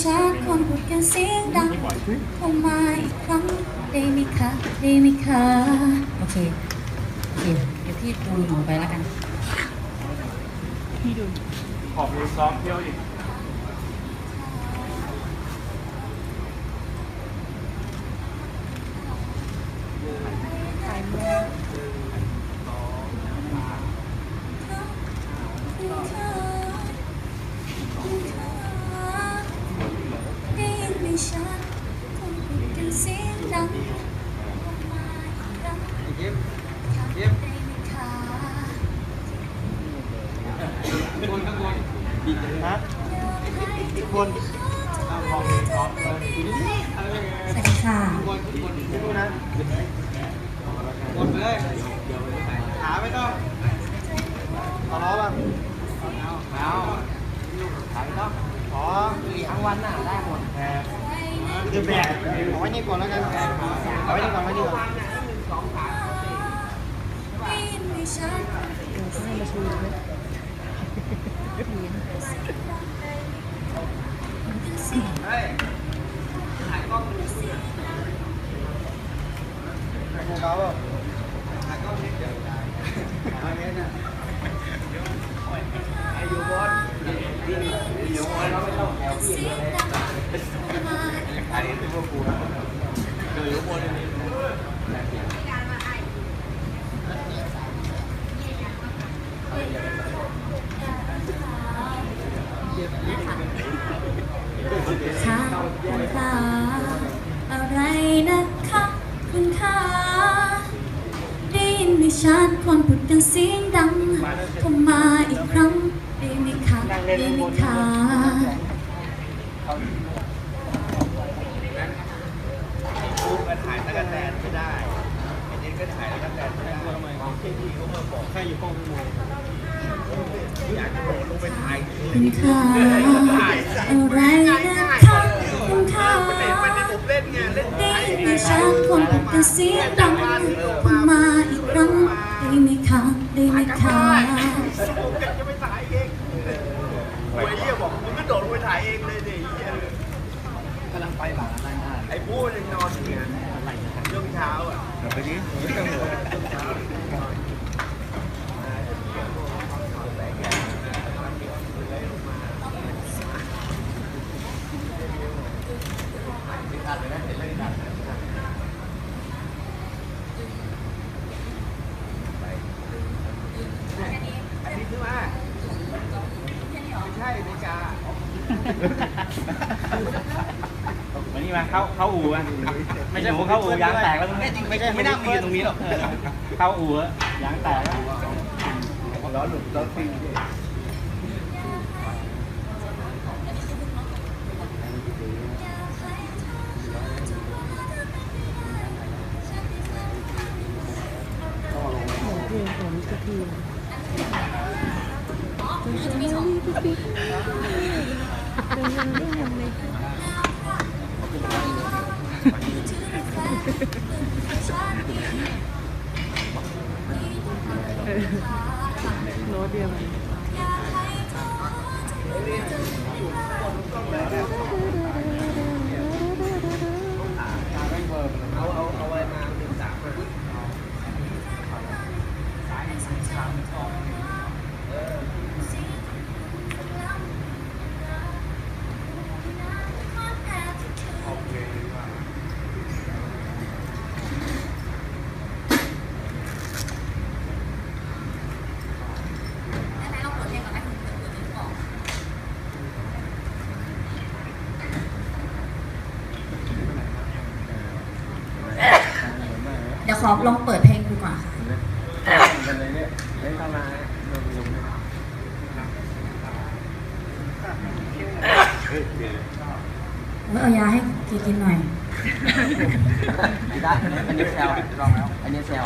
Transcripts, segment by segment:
ชัดคนพูดกันเสียงดังเข้ามาอีกครั้งได้ไหมคะได้ไหมคะโอเคโอเคเดี๋ยวพี่ดูหนูไปแล้วกันขอบมือซ้อมเที่ยวอีก เอาไว้นี่ก่อนไว้นี่ก่อนได้ยินไหมชัดเฮ้ยถ่ายกล้องพวกเขา ดังเข้ามาอีกครั้งได้ไหมคะได้ไหมคะกูก็ถ่ายตะกั่แตนไม่ได้ไอ้นี่ก็ถ่ายตะกั่แตนไม่ได้ทำไมพี่พี่เขามาบอกแค่อยู่กล้องมืออยากจะโดดลงไปถ่ายคุณค่ะอะไรนะคะคุณค่ะมันเล่นมันนี่ผมเล่นไงเล่นได้ยินไหมชัดคนพูดกันเสียงดังเข้ามาอีกครั้งได้ไหมคะ ได้ไหมคะผมกจะไปถ่ายเองไอ้เหี้ยบอกมึงก็โดดไปถ่ายเองเลยดิกำลังไปหลังไอ้พูดยังนอนอยู่เนี่ยเรื่องเช้าอะเดี๋ยวไปดิ อันนี้คือว่าไม่ใช่อเมริกา มานี่มาเข้าเข้า อู่ะไม่ใช่ผมเข้าอู่ยางแตกแล้วมึงไม่ใช่ไม่นั่งยืนตรงนี้หรอกเข้าอู่อะยางแตกแล้วล้อหลุดล้อฟิวดิ เอาเอาเอาอะไรมาหนึ่งสามมาดิ เดี๋ยวขอลองเปิดเพลงดูก่อนค่ะกันเลยเนี่ยเล่นเข้ามาลงลงเมื่อเอายาให้กีกินหน่อยไม่ได้อันนี้แซวลองแล้ว อันนี้แซว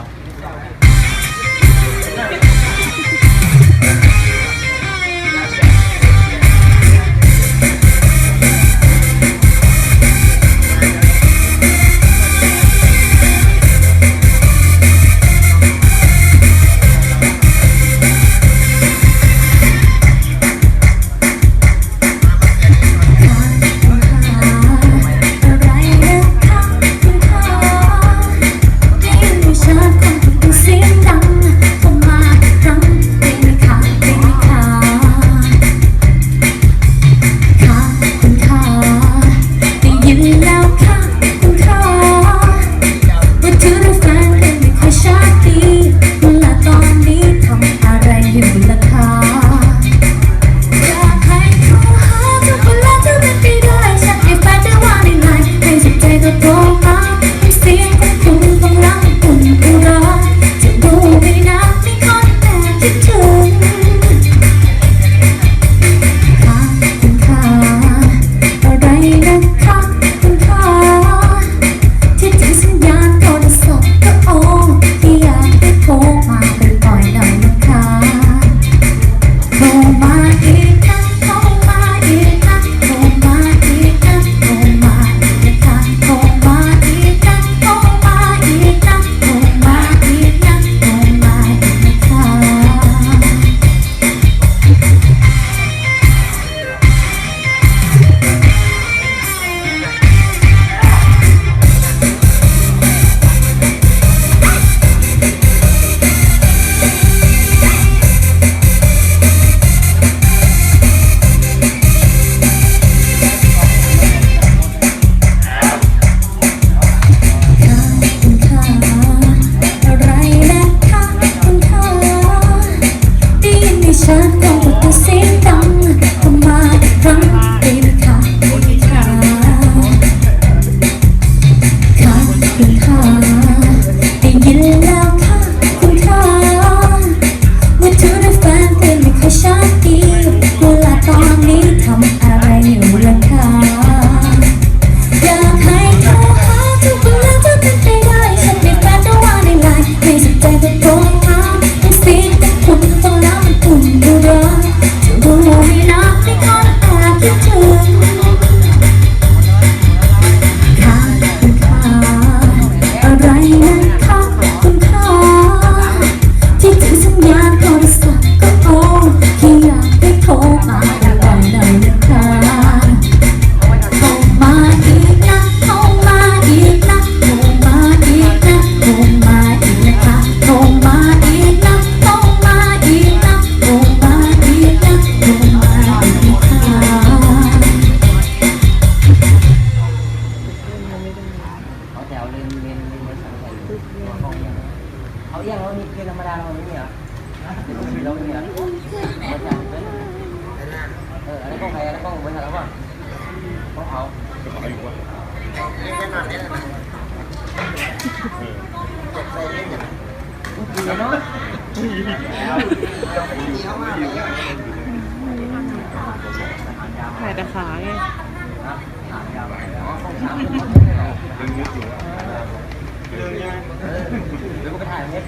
เดี๋ยวก็ไปถ่ายเน็ต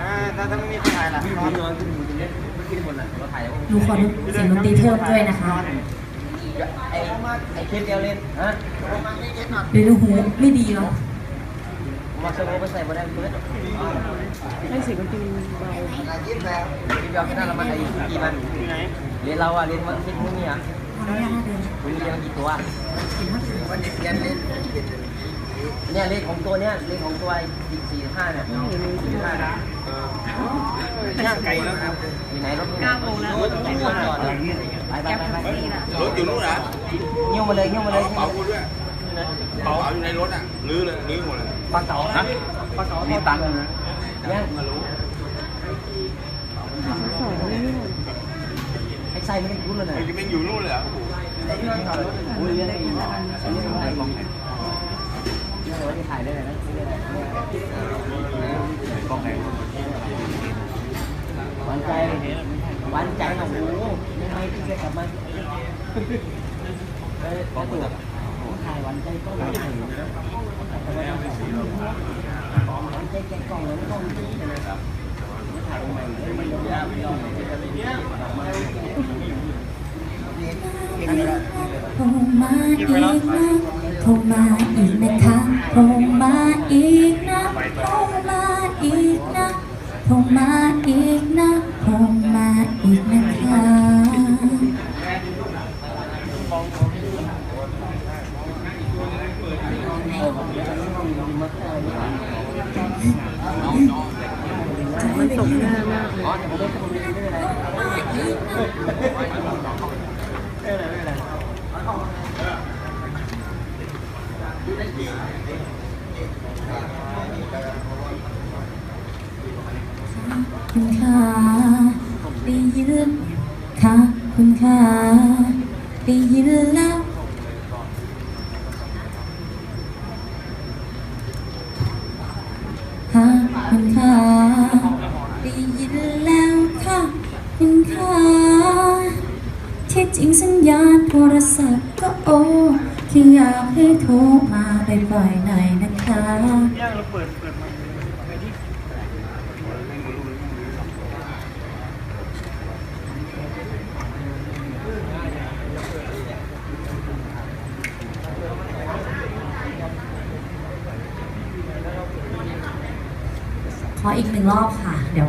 อ่าถ้าถ้าไม่มีคนถ่ายล่ะวิ่งนอนขึ้นเน็ตไม่กินบนน่ะเราถ่ายหนูขอดูเสียงดนตรีเพิ่มด้วยนะคะไอ้ไอ้คลิปเดียวเล่นฮะเดี๋ยวดูหูไม่ดีหรอกมาเซอร์ไปใส่บนได้เพื่อนให้เสียงดนตรีเบาคลิปเดียวแค่นั้นเรามาไอ้กี่มันที่ไหนเรียนเราอะเรียนมันคิดมึงเนี่ยขออนุญาตเดินมึงเรียนกี่ตัว เนี่ยเลขของตัวเนี้ยเลขของตัวสี่สี่ห้าเนี่ยสี่ห้านะย่างไกลแล้วครับอยู่ไหนรถเก้าโมงแล้วรถไหนจอดไปไปไปไปรถอยู่นู่นนะเงี้ยวมาเลยเงี้ยวมาเลยเป๋ากูด้วยเป๋าอยู่ในรถอะลื้อเลยลื้อหมดเลยปังเสาฮะมีตังค์นะยังสอนไม่ได้ไอ้ไส้ไม่ได้รู้เลยนะมันยังอยู่นู่นเลยอะโอ้โห ไอ้ที่เราอุ้ยเรียนได้อีกเรียนได้กล้องไหนเรียนไว้ที่ถ่ายได้เลยนะเรียนได้กล้องไหนหวานใจหวานใจนะโอ้โหยังไงที่จะกลับมาเอ้ยกล้องตัวถ่ายหวานใจก็หวานใจหวานใจแกะกล้องแล้วกล้องจริงนะครับถ่ายใหม่เลยไม่ยอมไม่ยอมโทรมาอีกนะโทรมาอีกนะคะโทรมาอีกนะโทรมาอีกนะโทรมาอีกนะโทรมาอีกนะคะมันตกหน้ามากเลยอ๋อเดี๋ยวผมเล่นผมเล่นไม่เป็น คุณค่าได้ยินแล้วค่ะคุณค่าได้ยินแล้วค่ะคุณค่าที่จริงสัญญาณโทรศัพท์ก็โอแค่อยากให้โทรมาบ่อยๆหน่อยนะคะ ย่างเราเปิดเปิดมาไปที่ ข ออีกหนึ่งรอบค่ะ เดี๋ยว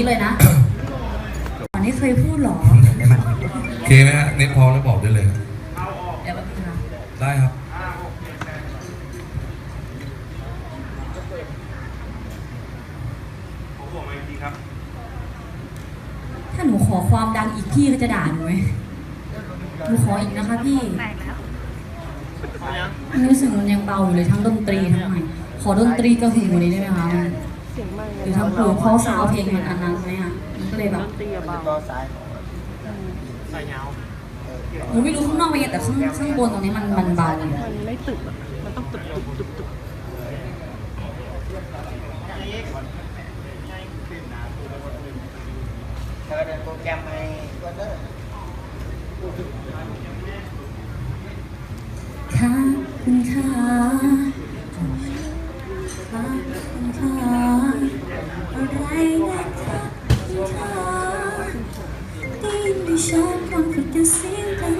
นี้เลยนะอันนี้เคยพูดเหรอโอเคไหมฮะเน็ตพร้อมแล้วบอกได้เลย เดี๋ยวแป๊บนึงนะได้ครับผมบอกมาอีกทีครับ ถ้าหนูขอความดังอีกพี่เขาจะด่าหนูไหมหนูขออีกนะคะพี่มันรู้สึกมันยังเบาอยู่เลยทั้งดนตรีทั้งใหม่ขอดนตรีกระหึ่มกว่านี้ได้ไหมคะ มันเสียงไม่หรือทั้งเพลงเพราะซาวด์เพลงมันอันนั้นไหมอะมันก็เลยแบดบนตรีอะเบาก็ซ้ายหนูไม่รู้ข้างนอกเป็นไงแต่ข้างข้างบนตรงนี้มันมันเบาอยู่มันไม่ตึกอะมันต้องตึกตึกตึกตึกเธอเดินโปรแกรมให้ก็ได้ค่ะคุณค่ะค่ะคุณค่ะ อะไรนะคะคุณค่ะได้ยินดิฉันความคุยกันเสียงดัง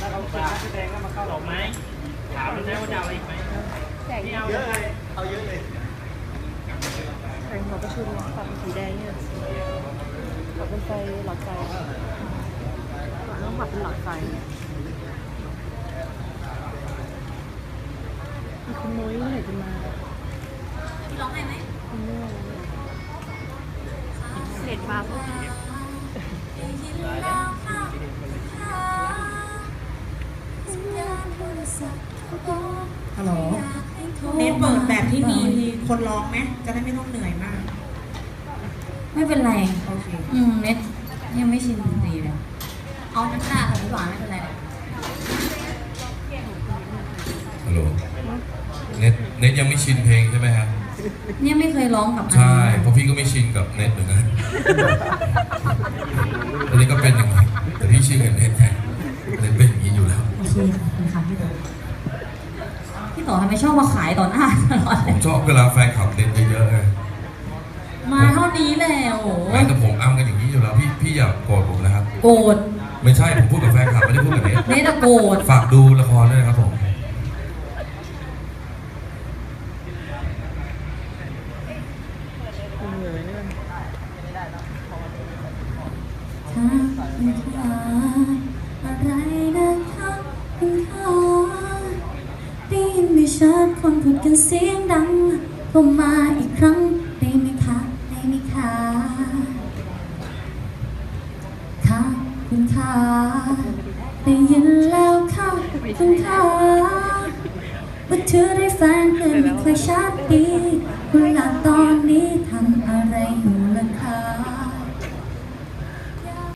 ถ้าเขาปลาแสดงก็มาเข้าหรอกไหมถามเลยนะว่าจะเอาอะไรอีกไหมไม่เอา เยอะเลยเอาเยอะเลย แสงหัวประชุมปรับเป็นสีแดงเนี่ยปรับเป็นไฟหลอดไฟต้องปรับเป็นหลอดไฟมี คุณนุ้ยเมื่อไหร่จะมาพี่ร้องไห้ไหมคุณนุ้ยเด็ดมาพวกนี้ฮัลโหลเน็ตเปิดแบบที่มีคนร้องไหมจะได้ไม่ต้องเหนื่อยมาก ไม่เป็นไร โอเค อืมเน็ตยังไม่ชินดนตรีเลยเอาน้ำหน้าค่ะพี่หวานไม่เป็นไรหรอก ฮัลโหล เน็ตเน็ตยังไม่ชินเพลงใช่ไหมฮะเนี่ยไม่เคยร้องกับอันใช่นี้เพราะพี่ก็ไม่ชินกับเน็ตเหมือนกันอันนี้ก็เป็นอย่างนี้แต่พี่ชินกับเน็ตไงเน็ตเป็นอย่างนี้อยู่แล้วโอเคขอบคุณค่ะพี่ต่อพี่ต่อทำไมชอบมาขายต่อหน้าตลอดผเลยมชอบเวลาแฟนคลับเน็ตเยอะๆไงมาเท่านี้แหละโอ้โหแม้แต่ผมอ้ำกันอย่างนี้อยู่แล้วพี่พี่อย่าโกรธผมนะครับ โกรธไม่ใช่ผมพูดกับแฟนคลับไม่ได้พูดกับเน็ตเน็ตอะโกรธฝากดูละครด้วยนะครับผม เหนื่อยเนี่ย ค่ะคุณค่ะ อะไรนะคะคุณค่ะได้ยินไหมชัดคนพูดกันเสียงดังผมมาอีกครั้งได้ไหมคะได้ไหมคะค่ะคุณค่ะได้ยินแล้วค่ะคุณค่ะว่าเธอได้แฟนเพื่อนไม่เคยชัดดีคุณหลับตอนนี้ทำอะไรอยู่